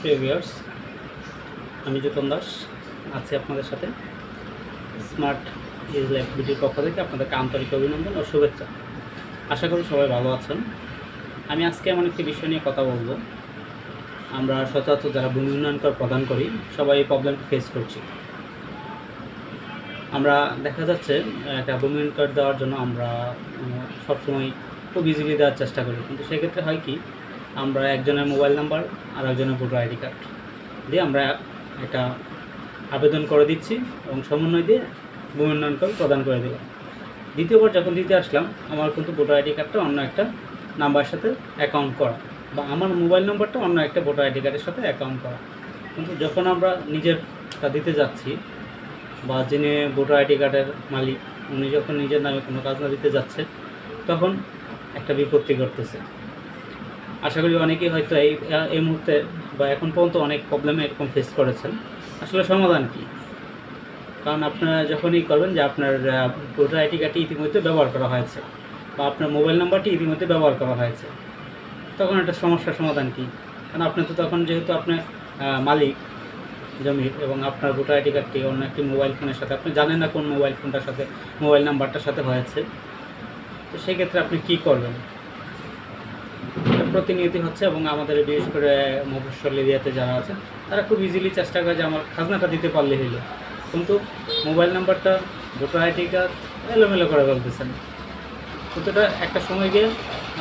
প্রিয় ভিউয়ার্স আমি যতন দাস, আছি আপনাদের সাথে। স্মার্ট ইজ লাইফ বিটির পক্ষ থেকে আপনাদেরকে আন্তরিক অভিনন্দন ও শুভেচ্ছা। আশা করি সবাই ভালো আছেন। আমি আজকে এমন একটি বিষয় নিয়ে কথা বলব। আমরা সচরাচর যারা ভূমি উন্নয়ন কর প্রদান করি, সবাই এই প্রবলেমটি ফেস করছি। আমরা দেখা যাচ্ছে, একটা ভূমি উন্নয়ন কার্ড দেওয়ার জন্য আমরা সবসময় খুব ইজিলি দেওয়ার চেষ্টা করি। কিন্তু সেক্ষেত্রে হয় কি আমরা একজনের মোবাইল নাম্বার আর একজনের ভোটার আইডি কার্ড দিয়ে আমরা একটা আবেদন করে দিচ্ছি এবং সমন্বয় দিয়ে ভূমি উন্নয়ন প্রদান করে দিলাম দ্বিতীয়বার যখন দিতে আসলাম, আমার কিন্তু ভোটার আইডি কার্ডটা অন্য একটা নাম্বারের সাথে অ্যাকাউন্ট করা বা আমার মোবাইল নাম্বারটা অন্য একটা ভোটার আইডি কার্ডের সাথে অ্যাকাউন্ট করা। কিন্তু যখন আমরা নিজেরটা দিতে যাচ্ছি বা যিনি ভোটার আইডি কার্ডের মালিক, উনি যখন নিজের নামে কোনো কাজ না দিতে যাচ্ছে, তখন একটা বিপত্তি ঘটতেছে। আশা করি অনেকেই হয়তো এই এই মুহূর্তে বা এখন পর্যন্ত অনেক প্রবলেমে এরকম ফেস করেছেন। আসলে সমাধান কি? কারণ আপনারা যখনই করবেন যে আপনার ভোটার আইডি কার্ডটি ইতিমধ্যে ব্যবহার করা হয়েছে বা আপনার মোবাইল নাম্বারটি ইতিমধ্যে ব্যবহার করা হয়েছে। তখন একটা সমস্যার সমাধান কি? কারণ আপনি তো তখন যেহেতু আপনার মালিক জমির এবং আপনার ভোটার আইডি কার্ডটি অন্য একটি মোবাইল ফোনের সাথে, আপনি জানেন না কোন মোবাইল ফোনটার সাথে মোবাইল নাম্বারটার সাথে হয়েছে। তো সেক্ষেত্রে আপনি কি করবেন? প্রতিনিয়তি হচ্ছে এবং আমাদের বিশেষ করে মফস্বল এরিয়াতে যারা আছে তারা খুব ইজিলি চেষ্টা করে যে আমার খাজনাটা দিতে পারলে হইল। কিন্তু মোবাইল নাম্বারটা ভোটার আইডি কার্ড এলোমেলো করে ফেলতেছেন। কিন্তু এটা একটা সময় গিয়ে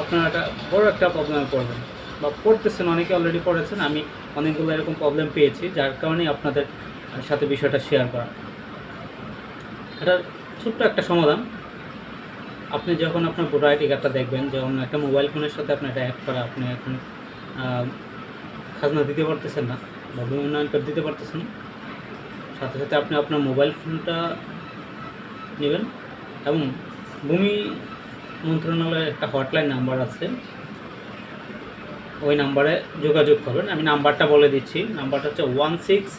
আপনারা একটা বড় একটা প্রবলেমে পড়বেন বা পড়তেছেন, অনেকে অলরেডি পড়েছেন, আমি অনেকগুলো এরকম প্রবলেম পেয়েছি, যার কারণে আপনাদের সাথে বিষয়টা শেয়ার করা। এটা ছোট্ট একটা সমাধান আপনি যখন আপনার ভোটার আইডি কার্ডটা দেখবেন, যেমন একটা মোবাইল ফোনের সাথে আপনার এটা অ্যাড করা, আপনি এখন খাজনা দিতে পারতেছেন না, বা উন্নয়ন কার্ড দিতে পারতেছেন সাথে সাথে আপনি আপনার মোবাইল ফোনটা নেবেন এবং ভূমি মন্ত্রণালয়ের একটা হটলাইন নাম্বার আছে। ওই নাম্বারে যোগাযোগ করবেন। আমি নাম্বারটা বলে দিচ্ছি। নাম্বারটা হচ্ছে one six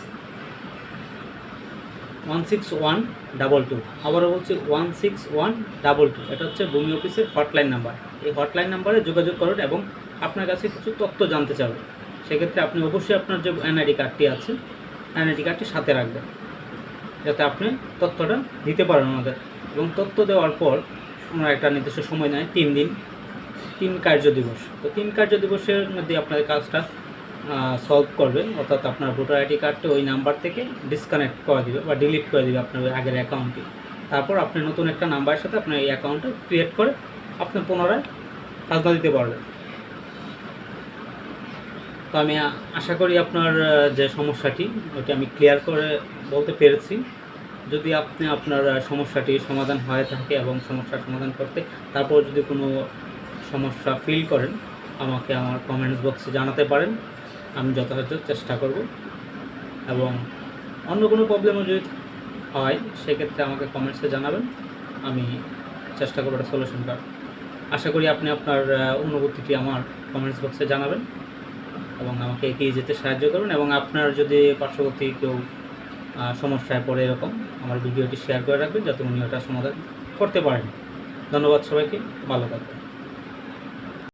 one six one double two আবারও বলছি one six one double two এটা হচ্ছে ভূমি অফিসের হটলাইন নাম্বার এই হটলাইন নাম্বারে যোগাযোগ করুন এবং আপনার কাছে কিছু তথ্য জানতে চাবে। সেক্ষেত্রে আপনি অবশ্যই আপনার যে এনআইডি কার্ডটি আছে এনআইডি কার্ডটি সাথে রাখবেন, যাতে আপনি তথ্যটা দিতে পারেন আমাদের। এবং তথ্য দেওয়ার পর আমরা একটা নির্দিষ্ট সময় নেয়, তিন দিন, তিন কার্য দিবস। তো তিন কার্য দিবসের মধ্যে আপনাদের কাজটা সলভ করবেন অর্থাৎ আপনার ভোটার আইডি কার্ডটি ওই নাম্বার থেকে ডিসকানেক্ট করে দিবে বা ডিলিট করে দিবে আপনার ওই আগের অ্যাকাউন্টটি তারপর আপনি নতুন একটা নাম্বারের সাথে আপনার এই অ্যাকাউন্টটা ক্রিয়েট করে আপনি পুনরায় খাজনা দিতে পারবেন। তো আমি আশা করি আপনার যে সমস্যাটি ওটা আমি ক্লিয়ার করে বলতে পেরেছি। যদি আপনি আপনার সমস্যাটি সমাধান হয়ে থাকে এবং সমস্যার সমাধান করতে তারপর যদি কোনো সমস্যা ফিল করেন, আমাকে আমার কমেন্টস বক্সে জানাতে পারেন। আমি যথাযথ চেষ্টা করব। এবং অন্য কোনো প্রবলেমও যদি হয়, সেক্ষেত্রে আমাকে কমেন্টসে জানাবেন। আমি চেষ্টা করব একটা সলিউশন করার। আশা করি আপনি আপনার অনুভূতিটি আমার কমেন্টস বক্সে জানাবেন এবং আমাকে এগিয়ে যেতে সাহায্য করবেন এবং আপনার যদি পার্শ্ববর্তী কেউ সমস্যায় পড়ে এরকম, আমার ভিডিওটি শেয়ার করে রাখবেন যাতে উনি ওটা সমাধান করতে পারেন। ধন্যবাদ সবাইকে, ভালো থাকবেন।